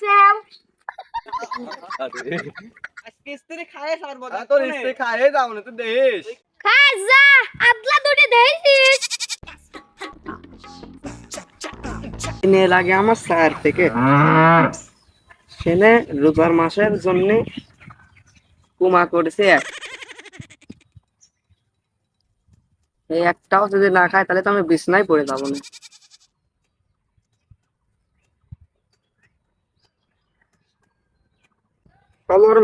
পাইছে আজকে স্ত্রী খায় সারবো তোর স্ত্রী খায় যাও না তুই দেশ খা যা আদলা দুটি দেইছিস কিনে লাগে আমার স্যার থেকে সেনে রোজার মাসের জন্য কুমা করেছে এক। এই একটাও যদি না খায় তাহলে তো আমি বিছনায় পড়ে যাব না।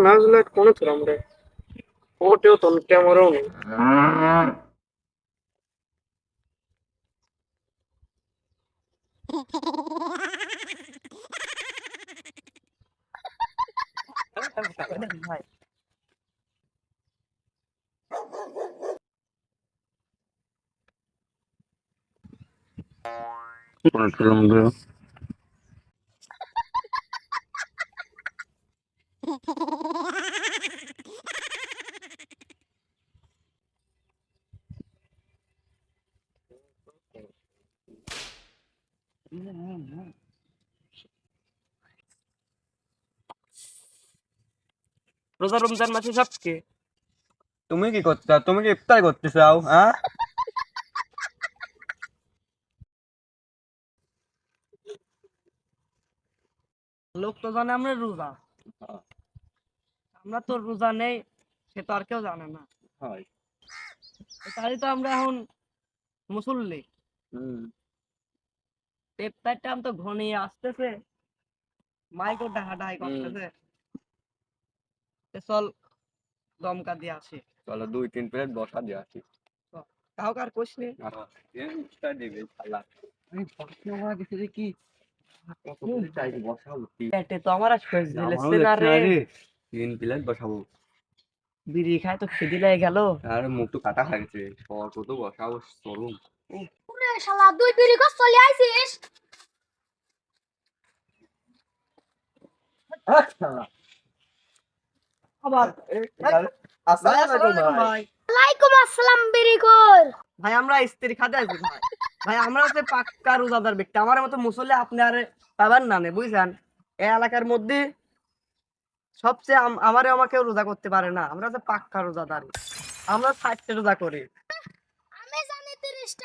ম্যাচ লাইট কোনে ছিলাম রে। ওটেও তো ক্যামেরাও রোজা রমজান মাসে সবকে? তুমি কি করতে চাও? তুমি কি ইফতার করতে চাও হ্যাঁ? লোক তো জানে আমরা রোজা। আমরা তো রোজা নেই সে তো আর কেউ জানে না। হয়। তাই তো আমরা এখন মুসল্লি। পেপটার তো ঘনিয়ে আসতেছে। করতেছে। চল দমকা দিয়ে আসি। চলো দুই তিন প্লেট বসা দিয়ে আসি। কোশ নেই দিবে শালা? কি চাইছি বসাবো তিন পেটে তো আমার আর শেষ আমারও না রে। তিন প্লেট বসাবো। বিড়ি খায় তো খেদি লেগে গেল। আর মুখ তো কাটা হয়ে গেছে। কত বসাবো চলুন। শালা দুই বিড়ি চলে আইছিস? ভাই আমরা স্ত্রী খাতে আছি ভাই। ভাই আমরা হচ্ছে পাক্কা রোজাদার ব্যক্তি। আমার মতো মুসল্লি আপনি আর পাবেন না নে, বুঝছেন? এই এলাকার মধ্যে সবচেয়ে আম- আমারে আমাকে রোজা করতে পারে না। আমরা হচ্ছে পাক্কা রোজাদার। আমরা ষাটটা রোজা করি।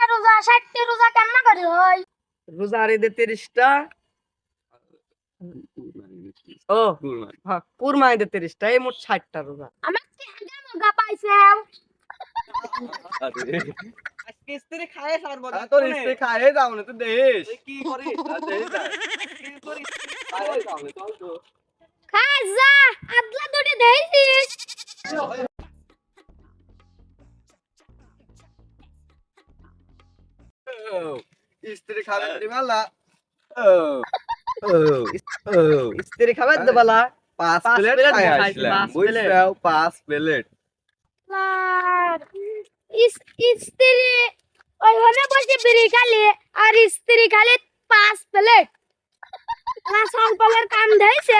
রোজা ষাটটি রোজা কেমন করে হয় রোজা আর ঈদের তিরিশটা? ও হ্যাঁ কুরমা ঈদের তিরিশটা এই মোট ষাটটা রোজা। আমার কি হাগা মগা পাইছে আজকে স্ত্রী খায় সারবো তোর স্ত্রী খায় যাও না তুই দেশ কি করি কি করি খা স্ত্রী খাবে দিবালা। ও ও ও স্ত্রী খাবে দেবালা। পাঁচ পাঁচ প্লেট খাই আসলাম। পাঁচ বুঝছ? পাঁচ প্লেট। স্ত্রী ওইখানে বসে বিড়ি খালি আর স্ত্রী খালি পাঁচ প্লেট। না সাল পালের কাম ধরেছে